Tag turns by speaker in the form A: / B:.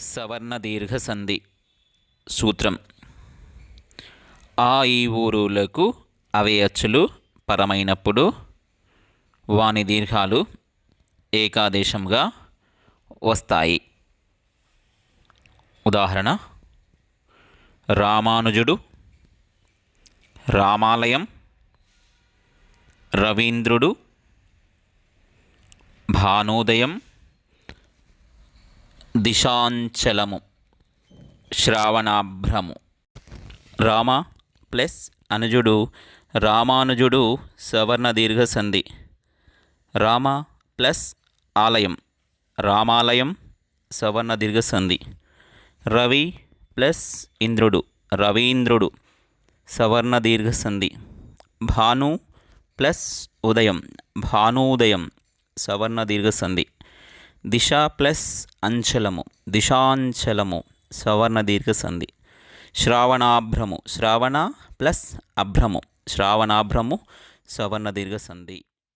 A: సవర్ణ దీర్ఘ సంధి సూత్రం. ఆ ఈ ఊరులకు అవే అచ్చులు పరమైనప్పుడు వాని దీర్ఘాలు ఏకాదేశంగా వస్తాయి. ఉదాహరణ రామానుజుడు రామాలయం రవీంద్రుడు భానోదయం దిశాంచలము. శ్రావణాభ్రము. రామ ప్లస్ అనుజుడు రామానుజుడు సవర్ణ దీర్ఘ సంధి రామ ప్లస్ ఆలయం రామాలయం సవర్ణ దీర్ఘ సంధి రవి ప్లస్ ఇంద్రుడు రవీంద్రుడు సవర్ణ దీర్ఘ సంధి భాను ప్లస్ ఉదయం భానూదయం సవర్ణ దీర్ఘ సంధి దిశ ప్లస్ అంచలము దిశాంచలము సవర్ణ దీర్ఘ సంధి శ్రావణాభ్రము శ్రావణ ప్లస్ అభ్రము శ్రావణాభ్రము సవర్ణ దీర్ఘ సంధి